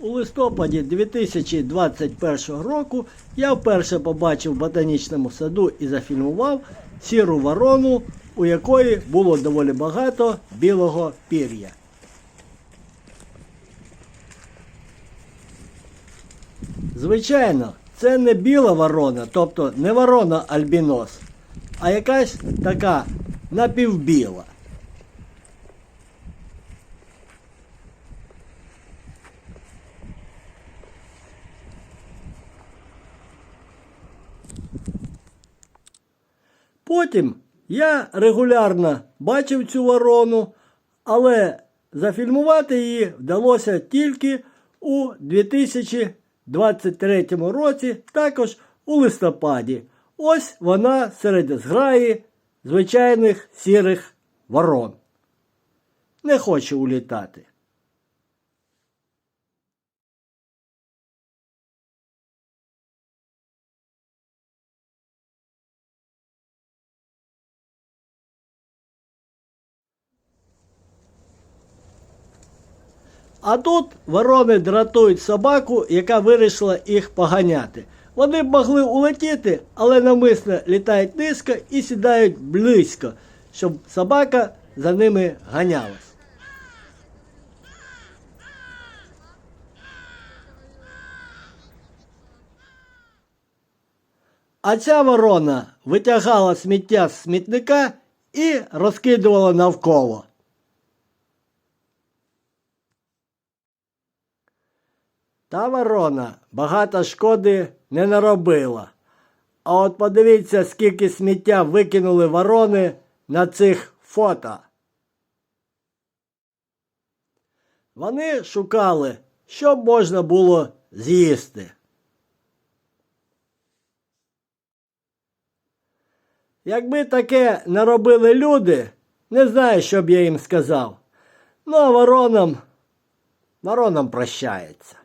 У листопаді 2021 року я вперше побачив в ботанічному саду і зафільмував сіру ворону, у якої було доволі багато білого пір'я. Звичайно, це не біла ворона, тобто не ворона альбінос, а якась така напівбіла. Потім я регулярно бачив цю ворону, але зафільмувати її вдалося тільки у 2023 році, також у листопаді. Ось вона серед зграї звичайних сірих ворон. Не хоче улітати. А тут ворони дратують собаку, яка вирішила їх поганяти. Вони б могли улетіти, але навмисно літають низько і сідають близько, щоб собака за ними ганялась. А ця ворона витягала сміття з смітника і розкидувала навколо. Та ворона багато шкоди не наробила. А от подивіться, скільки сміття викинули ворони на цих фото. Вони шукали, що можна було з'їсти. Якби таке наробили люди, не знаю, що б я їм сказав. Ну, а воронам, воронам прощається.